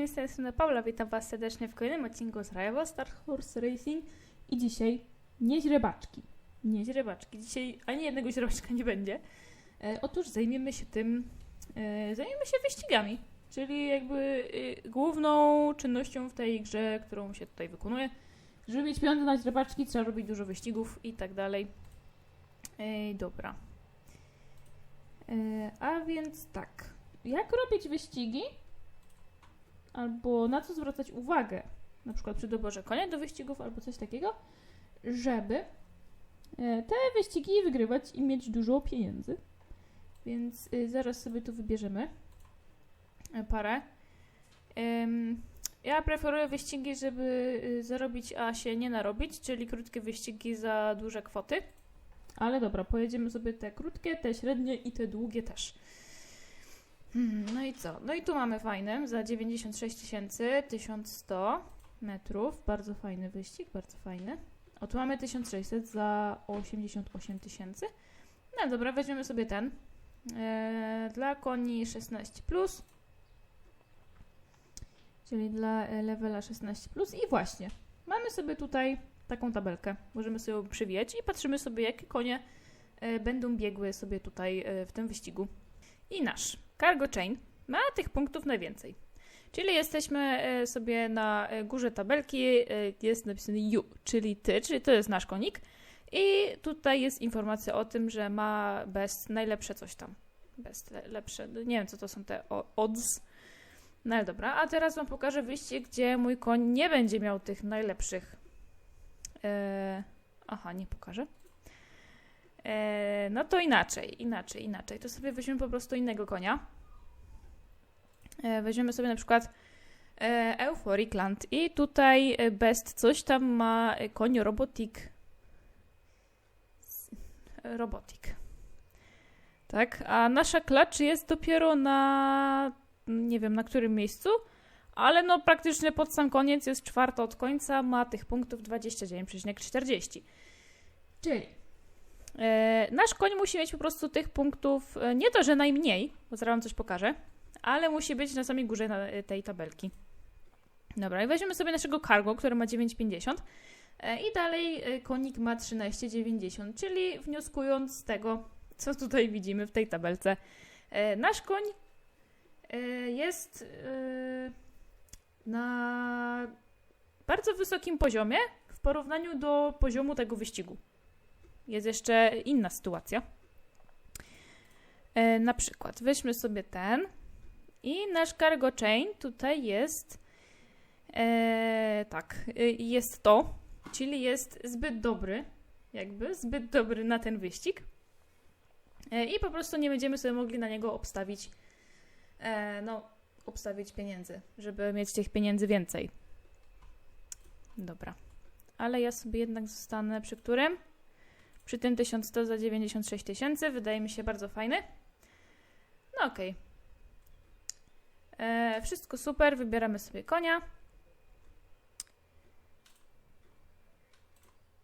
wszystkim, z tej strony Paula, witam Was serdecznie w kolejnym odcinku z Rajowa Star Horse Racing I dzisiaj nie źrebaczki. Nie źrebaczki, dzisiaj ani jednego źrebaczka nie będzie. E, otóż zajmiemy się tym, e, zajmiemy się wyścigami, czyli jakby e, główną czynnością w tej grze, którą się tutaj wykonuje. Żeby mieć pieniądze na źrebaczki, trzeba robić dużo wyścigów i tak dalej. E, dobra. E, a więc tak. Jak robić wyścigi? Albo na co zwracać uwagę? Na przykład przy doborze konia do wyścigów albo coś takiego, żeby e, te wyścigi wygrywać i mieć dużo pieniędzy. Więc y, zaraz sobie tu wybierzemy y, parę. Ja preferuję wyścigi, żeby zarobić, a się nie narobić, czyli krótkie wyścigi za duże kwoty. Ale dobra, pojedziemy sobie te krótkie, te średnie i te długie też. Hmm, no i co? No i tu mamy fajny za 96 tysięcy, 1100 metrów. Bardzo fajny wyścig, bardzo fajny. O, tu mamy 1600 za 88 tysięcy. No dobra, weźmiemy sobie ten. Eee, dla koni 16+, plus, czyli dla e, levela 16+. Plus. I właśnie, mamy sobie tutaj taką tabelkę. Możemy sobie ją przywijać i patrzymy sobie, jakie konie e, będą biegły sobie tutaj e, w tym wyścigu. I nasz Cargo Chain ma tych punktów najwięcej. Czyli jesteśmy e, sobie na e, górze tabelki, e, jest napisany U, czyli ty, czyli to jest nasz konik. I tutaj jest informacja o tym, że ma best najlepsze coś tam. Best le- lepsze, no nie wiem co to są te odds. No ale dobra, a teraz wam pokażę wyścig, gdzie mój koń nie będzie miał tych najlepszych. Aha, nie pokażę. E, no to inaczej, inaczej, inaczej. To sobie weźmiemy po prostu innego konia. E, weźmiemy sobie na przykład e, Euphoric Land i tutaj Best coś tam ma koń Robotic. S- Robotic. Tak, a nasza klacz jest dopiero na nie wiem na którym miejscu, ale no praktycznie pod sam koniec jest czwarta od końca, ma tych punktów 29,40. Czyli nasz koń musi mieć po prostu tych punktów, e, nie to, że najmniej, bo zaraz wam coś pokażę, ale musi być na samej górze e, tej tabelki. Dobra, i weźmiemy sobie naszego cargo, który ma 9,50 e, i dalej e, konik ma 13,90, czyli wnioskując z tego, co tutaj widzimy w tej tabelce, e, nasz koń e, jest e, na bardzo wysokim poziomie w porównaniu do poziomu tego wyścigu jest jeszcze inna sytuacja. E, na przykład weźmy sobie ten i nasz cargo chain tutaj jest e, tak, e, jest to, czyli jest zbyt dobry, jakby zbyt dobry na ten wyścig e, i po prostu nie będziemy sobie mogli na niego obstawić e, no, obstawić pieniędzy, żeby mieć tych pieniędzy więcej. Dobra. Ale ja sobie jednak zostanę przy którym? Przy tym 1100 za 96 tysięcy. Wydaje mi się bardzo fajny. No okej. E, Wszystko super. Wybieramy sobie konia.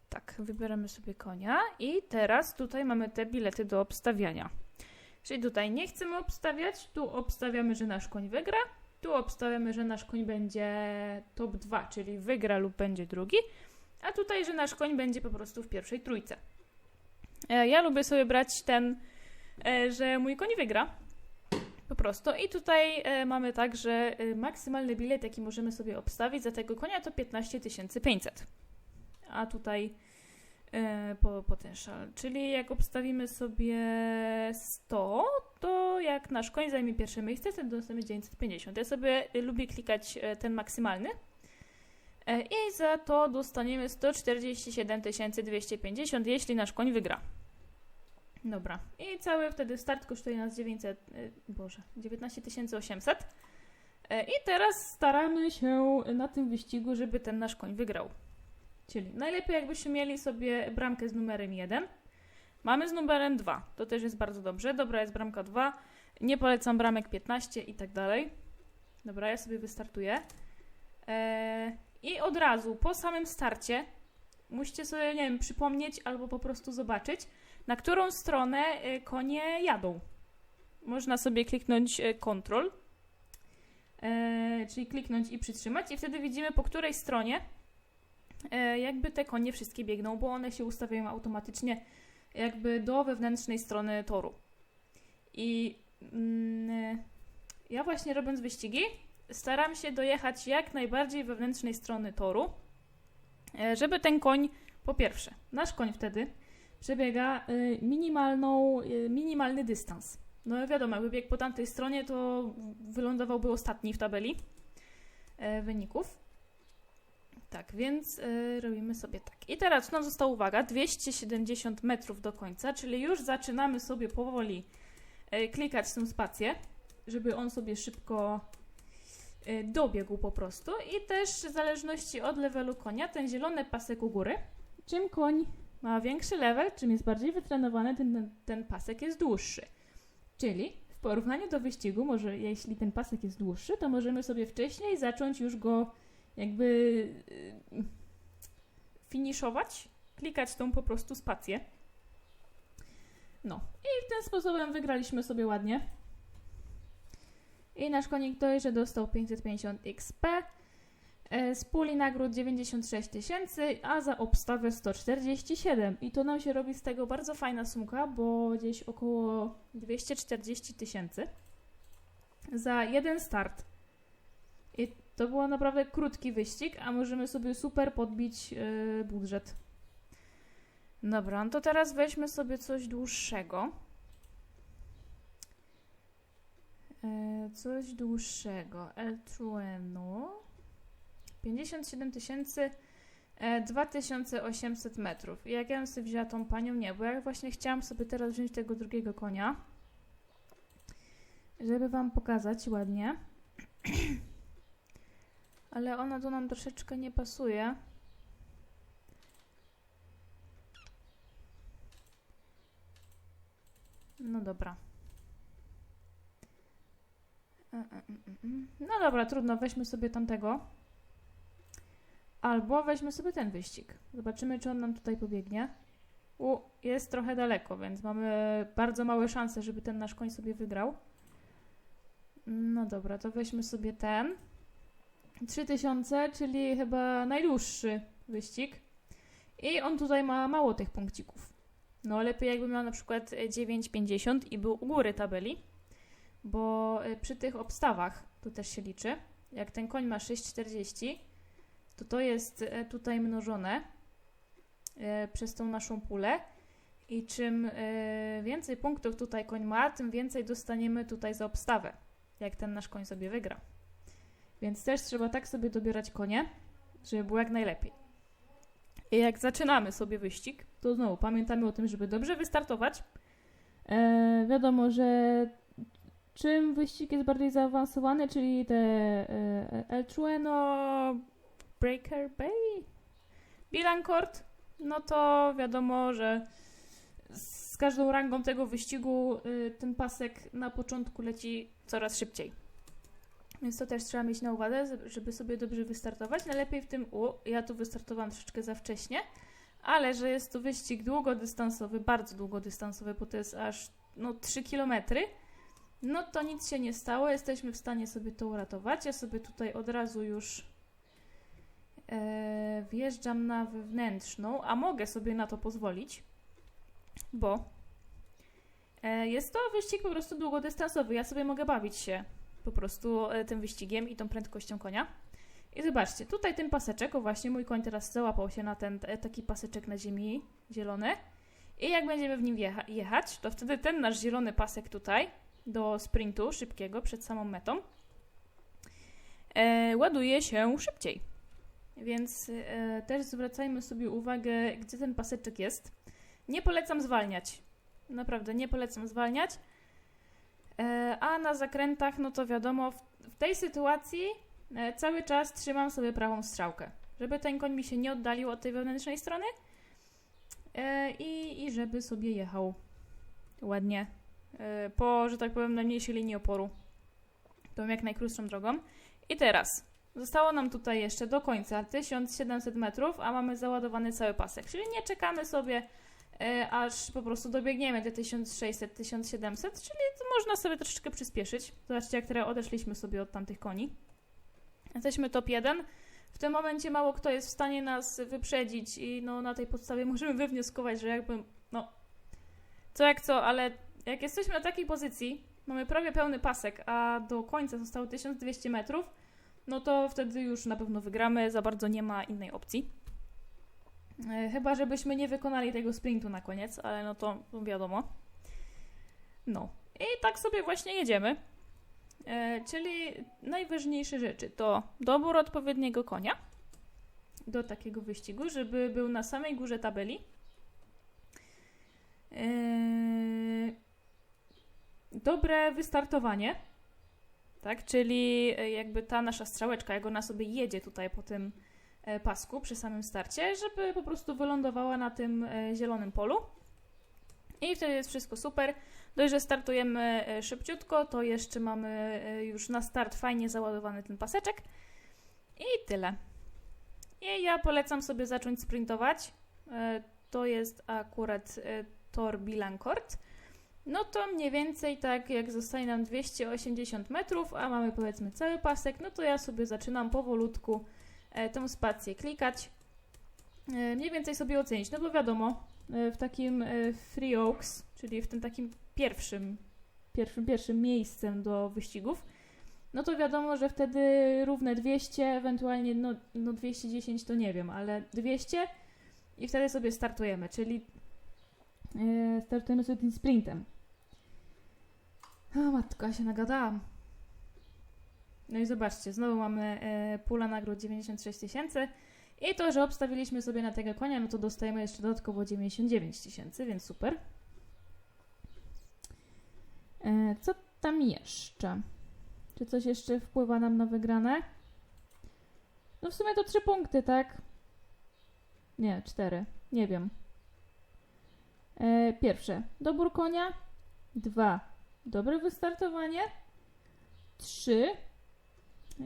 Tak, wybieramy sobie konia. I teraz tutaj mamy te bilety do obstawiania. Czyli tutaj nie chcemy obstawiać. Tu obstawiamy, że nasz koń wygra. Tu obstawiamy, że nasz koń będzie top 2, czyli wygra lub będzie drugi. A tutaj, że nasz koń będzie po prostu w pierwszej trójce. E, Ja lubię sobie brać ten, e, że mój koń wygra. Po prostu. I tutaj e, mamy tak, że maksymalny bilet, jaki możemy sobie obstawić za tego konia, to 15 500. A tutaj po, potential. Czyli jak obstawimy sobie 100, to jak nasz koń zajmie pierwsze miejsce, to dostaniemy 950. Ja sobie lubię klikać ten maksymalny. E, I za to dostaniemy 147 250, jeśli nasz koń wygra. Dobra. I cały wtedy start kosztuje nas 900, y, Boże, 19 800. E, I teraz staramy się na tym wyścigu, żeby ten nasz koń wygrał. Czyli najlepiej jakbyśmy mieli sobie bramkę z numerem 1. Mamy z numerem 2. To też jest bardzo dobrze. Dobra jest bramka 2. Nie polecam bramek 15 i tak dalej. Dobra, ja sobie wystartuję. E, I od razu po samym starcie musicie sobie, nie wiem, przypomnieć albo po prostu zobaczyć, na którą stronę y, konie jadą. Można sobie kliknąć y, Ctrl e, czyli kliknąć i przytrzymać i wtedy widzimy po której stronie jakby te konie wszystkie biegną, bo one się ustawiają automatycznie jakby do wewnętrznej strony toru. I mm, ja właśnie robiąc wyścigi staram się dojechać jak najbardziej wewnętrznej strony toru, e, żeby ten koń, po pierwsze, nasz koń wtedy przebiega y, minimalną, y, minimalny dystans. No wiadomo, jakby biegł po tamtej stronie, to wylądowałby ostatni w tabeli e, wyników. Tak, więc e, robimy sobie tak. I teraz nam została uwaga, 270 metrów do końca, czyli już zaczynamy sobie powoli e, klikać tą spację, żeby on sobie szybko e, dobiegł po prostu. I też w zależności od levelu konia, ten zielony pasek u góry, czym koń ma większy level, czym jest bardziej wytrenowany, ten, ten pasek jest dłuższy. Czyli w porównaniu do wyścigu, może jeśli ten pasek jest dłuższy, to możemy sobie wcześniej zacząć już go jakby y, finiszować, klikać tą po prostu spację. No i tym sposobem wygraliśmy sobie ładnie. I nasz konik jeszcze dostał 550 XP. E, Z puli nagród 96 tysięcy, a za obstawę 147. I to nam się robi z tego bardzo fajna sumka, bo gdzieś około 240 tysięcy za jeden start. I to był naprawdę krótki wyścig, a możemy sobie super podbić e, budżet. Dobra, no to teraz weźmy sobie coś dłuższego. E, coś dłuższego. El Trueno. 57 tysięcy, e, 2800 metrów. I jak ja bym sobie wzięła tą panią, nie, bo ja właśnie chciałam sobie teraz wziąć tego drugiego konia, żeby wam pokazać ładnie. Ale ona tu nam troszeczkę nie pasuje. No dobra. No dobra, trudno, weźmy sobie tamtego. Albo weźmy sobie ten wyścig. Zobaczymy, czy on nam tutaj pobiegnie. U, jest trochę daleko, więc mamy bardzo małe szanse, żeby ten nasz koń sobie wygrał. No dobra, to weźmy sobie ten. 3000, czyli chyba najdłuższy wyścig. I on tutaj ma mało tych punkcików. No lepiej jakby miał na przykład 9,50 i był u góry tabeli, bo y, przy tych obstawach to też się liczy. Jak ten koń ma 6,40, to to jest e, tutaj mnożone e, przez tą naszą pulę i czym e, więcej punktów tutaj koń ma, tym więcej dostaniemy tutaj za obstawę, jak ten nasz koń sobie wygra. Więc też trzeba tak sobie dobierać konie, żeby było jak najlepiej. I jak zaczynamy sobie wyścig, to znowu pamiętamy o tym, żeby dobrze wystartować. E, wiadomo, że czym wyścig jest bardziej zaawansowany, czyli te e, El Trueno, Breaker Bay, Bilancourt, no to wiadomo, że z każdą rangą tego wyścigu y, ten pasek na początku leci coraz szybciej. Więc to też trzeba mieć na uwadze, żeby sobie dobrze wystartować. Najlepiej w tym U, ja tu wystartowałam troszeczkę za wcześnie, ale że jest to wyścig długodystansowy, bardzo długodystansowy, bo to jest aż no, 3 km, no to nic się nie stało, jesteśmy w stanie sobie to uratować. Ja sobie tutaj od razu już e, wjeżdżam na wewnętrzną, a mogę sobie na to pozwolić, bo e, jest to wyścig po prostu długodystansowy. Ja sobie mogę bawić się po prostu e, tym wyścigiem i tą prędkością konia. I zobaczcie, tutaj ten paseczek, o właśnie mój koń teraz załapał się na ten e, taki paseczek na ziemi zielony. I jak będziemy w nim jecha jechać, to wtedy ten nasz zielony pasek tutaj do sprintu szybkiego przed samą metą e, ładuje się szybciej. Więc e, też zwracajmy sobie uwagę, gdzie ten paseczek jest. Nie polecam zwalniać. Naprawdę, nie polecam zwalniać. E, a na zakrętach, no to wiadomo, w, w tej sytuacji e, cały czas trzymam sobie prawą strzałkę, żeby ten koń mi się nie oddalił od tej wewnętrznej strony e, i, i żeby sobie jechał ładnie po, że tak powiem, najmniejszej linii oporu. Tą jak najkrótszą drogą. I teraz zostało nam tutaj jeszcze do końca 1700 metrów, a mamy załadowany cały pasek, czyli nie czekamy sobie e, aż po prostu dobiegniemy te 1600-1700, czyli można sobie troszeczkę przyspieszyć. Zobaczcie, jak teraz odeszliśmy sobie od tamtych koni. Jesteśmy top 1. W tym momencie mało kto jest w stanie nas wyprzedzić i no, na tej podstawie możemy wywnioskować, że jakby, no, co jak co, ale jak jesteśmy na takiej pozycji, mamy prawie pełny pasek, a do końca zostało 1200 metrów, no to wtedy już na pewno wygramy, za bardzo nie ma innej opcji. E, Chyba, żebyśmy nie wykonali tego sprintu na koniec, ale no to wiadomo. No. I tak sobie właśnie jedziemy. E, czyli najważniejsze rzeczy to dobór odpowiedniego konia do takiego wyścigu, żeby był na samej górze tabeli. Dobre wystartowanie, tak, czyli e, jakby ta nasza strzałeczka, jak ona sobie jedzie tutaj po tym e, pasku przy samym starcie, żeby po prostu wylądowała na tym e, zielonym polu. I wtedy jest wszystko super. Dość, że startujemy szybciutko, to jeszcze mamy już na start fajnie załadowany ten paseczek. I tyle. I ja polecam sobie zacząć sprintować. To jest akurat tor Bilancourt. No to mniej więcej tak jak zostaje nam 280 metrów, a mamy powiedzmy cały pasek, no to ja sobie zaczynam powolutku e, tą spację klikać. E, Mniej więcej sobie ocenić, no bo wiadomo, e, w takim Free Oaks, czyli w tym takim pierwszym, pierwszym, pierwszym miejscem do wyścigów, no to wiadomo, że wtedy równe 200, ewentualnie no, no 210 to nie wiem, ale 200 i wtedy sobie startujemy, czyli startujemy sobie tym sprintem. O matko, ja się nagadałam. No i zobaczcie, znowu mamy e, pula nagród 96 tysięcy i to, że obstawiliśmy sobie na tego konia, no to dostajemy jeszcze dodatkowo 99 tysięcy, więc super. E, co tam jeszcze? Czy coś jeszcze wpływa nam na wygrane? No w sumie to trzy punkty, tak? Nie, cztery. Nie wiem. E, pierwsze, dobór konia. Dwa, dobre wystartowanie. Trzy,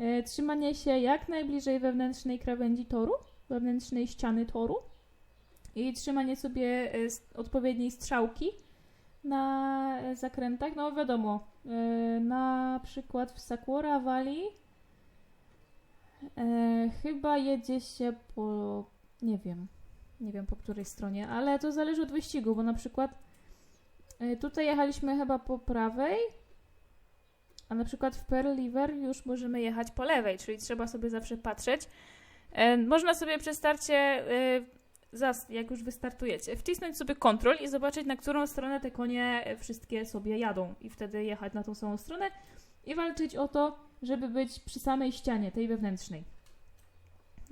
e, trzymanie się jak najbliżej wewnętrznej krawędzi toru, wewnętrznej ściany toru. I trzymanie sobie e, odpowiedniej strzałki na e, zakrętach. No wiadomo, e, na przykład w Sakura Valley chyba jedzie się po, nie wiem, nie wiem po której stronie, ale to zależy od wyścigu, bo na przykład tutaj jechaliśmy chyba po prawej, a na przykład w Pearl River już możemy jechać po lewej, czyli trzeba sobie zawsze patrzeć. E, Można sobie przy starcie, e, jak już wystartujecie, wcisnąć sobie kontrol i zobaczyć, na którą stronę te konie e, wszystkie sobie jadą i wtedy jechać na tą samą stronę i walczyć o to, żeby być przy samej ścianie, tej wewnętrznej.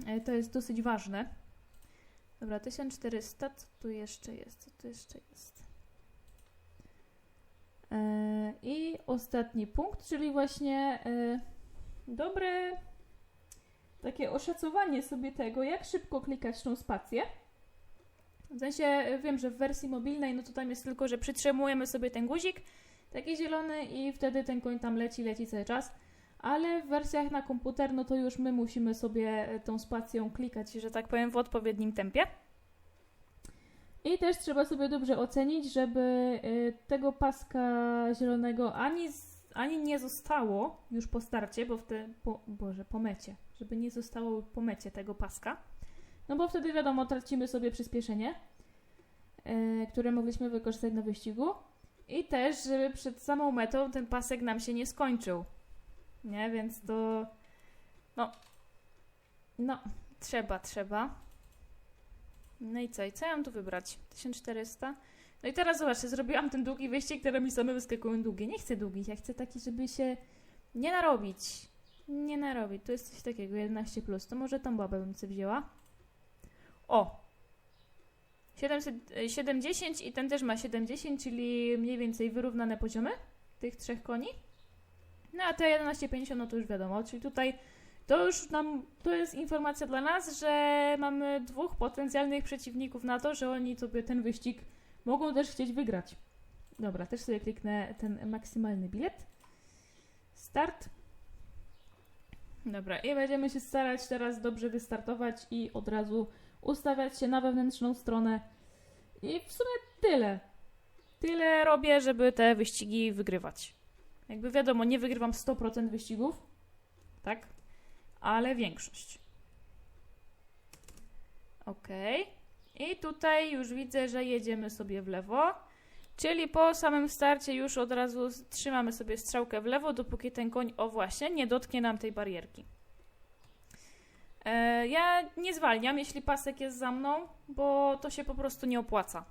E, To jest dosyć ważne. Dobra, 1400, co tu jeszcze jest? Co tu jeszcze jest? E, I ostatni punkt, czyli właśnie e, dobre takie oszacowanie sobie tego, jak szybko klikać tą spację. W sensie wiem, że w wersji mobilnej, no to tam jest tylko, że przytrzymujemy sobie ten guzik, taki zielony i wtedy ten koń tam leci, leci cały czas. Ale w wersjach na komputer, no to już my musimy sobie tą spacją klikać, że tak powiem, w odpowiednim tempie. I też trzeba sobie dobrze ocenić, żeby y, tego paska zielonego ani, z, ani nie zostało już po starcie, bo wtedy, po, Boże, po mecie, żeby nie zostało po mecie tego paska. No bo wtedy wiadomo, tracimy sobie przyspieszenie, y, które mogliśmy wykorzystać na wyścigu. I też, żeby przed samą metą ten pasek nam się nie skończył. Nie, więc to. No. No, trzeba, trzeba. No i co? I co ja mam tu wybrać? 1400? No i teraz zobaczcie, zrobiłam ten długi wyścig, które mi same wyskakują długie. Nie chcę długich, ja chcę taki, żeby się nie narobić. Nie narobić. Tu jest coś takiego, 11 plus. To może tą babę bym sobie wzięła. O! 700, e, 70 i ten też ma 70, czyli mniej więcej wyrównane poziomy tych trzech koni. No a te 11,50 no to już wiadomo, czyli tutaj to już nam, to jest informacja dla nas, że mamy dwóch potencjalnych przeciwników na to, że oni sobie ten wyścig mogą też chcieć wygrać. Dobra, też sobie kliknę ten maksymalny bilet. Start. Dobra, i będziemy się starać teraz dobrze wystartować i od razu ustawiać się na wewnętrzną stronę I w sumie tyle. Tyle robię, żeby te wyścigi wygrywać. Jakby wiadomo, nie wygrywam 100% wyścigów. tak? Ale większość. Ok. I tutaj już widzę, że jedziemy sobie w lewo. Czyli po samym starcie już od razu trzymamy sobie strzałkę w lewo, dopóki ten koń, o właśnie, nie dotknie nam tej barierki. E, ja nie zwalniam, jeśli pasek jest za mną, bo to się po prostu nie opłaca.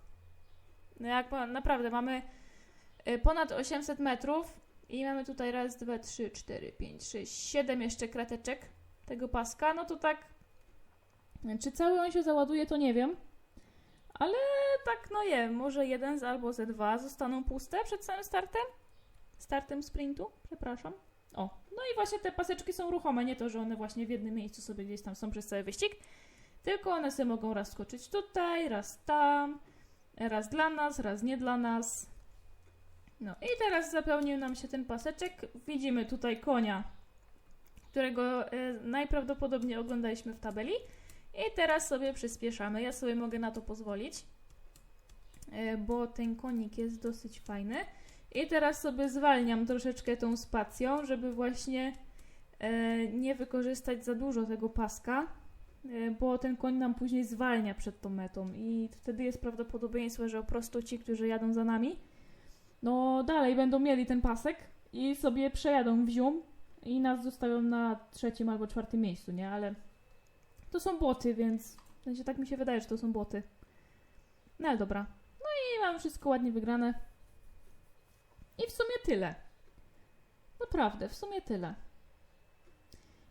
Jak ma- naprawdę mamy e, ponad 800 metrów, i mamy tutaj raz, dwa, trzy, cztery, pięć, sześć, siedem jeszcze krateczek tego paska. No to tak, Czy cały on się załaduje, to nie wiem. tak no je, może jeden z albo ze dwa zostaną puste przed samym startem. Startem sprintu, przepraszam. O, no i właśnie te paseczki są ruchome, nie to, że one właśnie w jednym miejscu sobie gdzieś tam są przez cały wyścig, tylko one sobie mogą raz skoczyć tutaj, raz tam, raz dla nas, raz nie dla nas. No i teraz zapełnił nam się ten paseczek. Widzimy tutaj konia, którego e, najprawdopodobniej oglądaliśmy w tabeli. I teraz sobie przyspieszamy. Ja sobie mogę na to pozwolić, e, bo ten konik jest dosyć fajny. I teraz sobie zwalniam troszeczkę tą spacją, żeby właśnie e, nie wykorzystać za dużo tego paska, bo ten koń nam później zwalnia przed tą metą i wtedy jest prawdopodobieństwo, że po prostu ci, którzy jadą za nami, no dalej będą mieli ten pasek i sobie przejadą w zium i nas zostawią na trzecim albo czwartym miejscu, nie? Ale to są boty, więc w sensie tak mi się wydaje, że to są boty. No ale dobra. No i mam wszystko ładnie wygrane. I w sumie tyle. Naprawdę, w sumie tyle.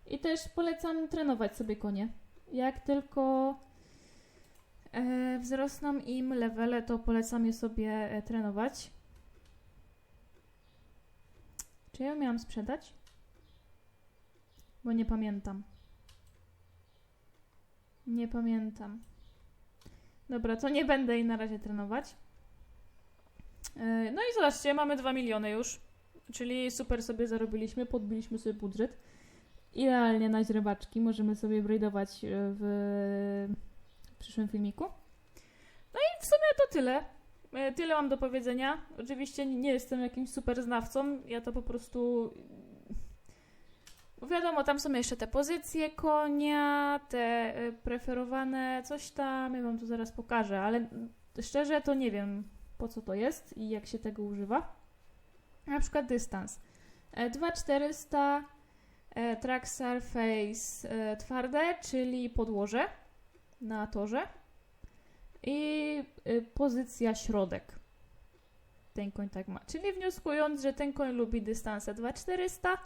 I też polecam trenować sobie konie. Jak tylko e, wzrosną im levele, to polecam je sobie e, trenować. Czy ja ją miałam sprzedać? Bo nie pamiętam. Nie pamiętam. Dobra, to nie będę jej na razie trenować. E, No i zobaczcie, mamy 2 miliony już, czyli super sobie zarobiliśmy, podbiliśmy sobie budżet. Idealnie na źrebaczki. Możemy sobie braidować e, w przyszłym filmiku. I w sumie to tyle. E, Tyle mam do powiedzenia. Oczywiście nie jestem jakimś super znawcą. Ja to po prostu. Wiadomo, tam są jeszcze te pozycje konia, te e, preferowane, coś tam. Ja wam to zaraz pokażę, ale szczerze to nie wiem po co to jest i jak się tego używa. Na przykład dystans. E, 2400 e, track surface e, twarde, czyli podłoże na torze i y, pozycja środek. Ten koń tak ma. Czyli wnioskując, że ten koń lubi dystanse 2400, e,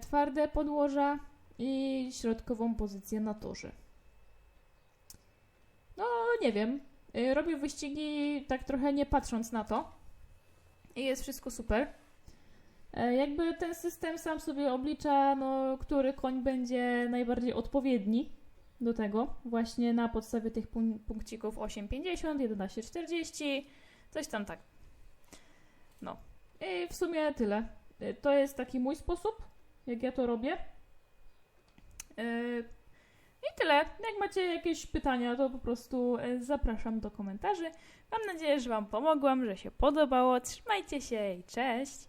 twarde podłoża i środkową pozycję na torze. No, nie wiem. Y, robię wyścigi tak trochę nie patrząc na to. I jest wszystko super. E, Jakby ten system sam sobie oblicza, no, który koń będzie najbardziej odpowiedni do tego. Właśnie na podstawie tych pun- punkcików 8,50, 11,40, coś tam tak. No. I w sumie tyle. E, To jest taki mój sposób, jak ja to robię. Yy, I tyle. Jak macie jakieś pytania, to po prostu e, zapraszam do komentarzy. Mam nadzieję, że Wam pomogłam, że się podobało. Trzymajcie się i cześć!